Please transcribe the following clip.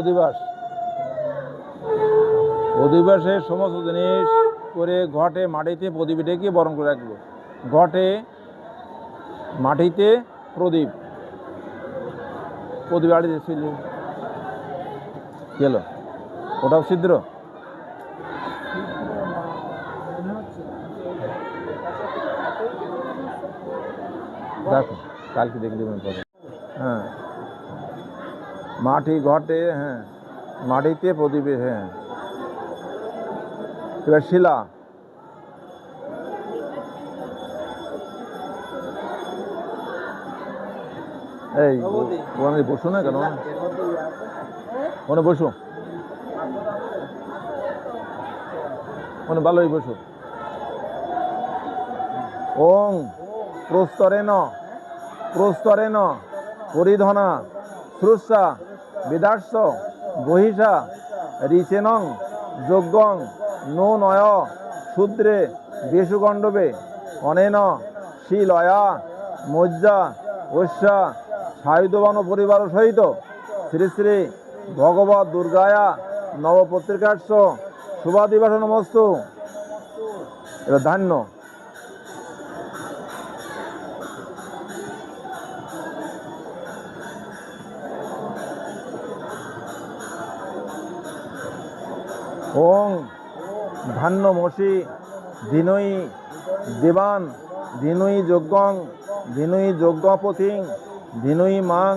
অধিবাস অধিবাসে সমস্ত জিনিস করে ঘটে মাটিতে প্রদীপ ডেকে বরণ করে রাখবে। ঘটে মাটিতে প্রদীপ। প্রদীপ আড়িতে ছিল। গেল ওটাও ছিদ্র? দেখো, কালকে দেখলি হ্যাঁ। মাটি ঘটে হ্যাঁ মাটিতে প্রদীপে হ্যাঁ। এবার শিলা। এই ওখানে বসো না কেন? ওখানে বসো। ওখানে ভালোই বসো। ওং প্রস্তরেণ। প্রস্তরেণ। পরিধনা। শ্রুষা বিদার্স বহিষা রিচেনং যজ্ঞং নো নয় শূদ্রে বেশুগণ্ডবে অনেন, শিলয়া, মজ্জা ঐশ্যা সায়ুধবান পরিবার সহিত শ্রী শ্রী ভগবত দুর্গায়া নবপত্রিকার্ষ শুভাদিবাস নমস্তু। এবার ধান্য। ওং ধান্যমসি দিনই দেবান দিনই যজ্ঞং দিনই যজ্ঞপথিং দিনই মাং।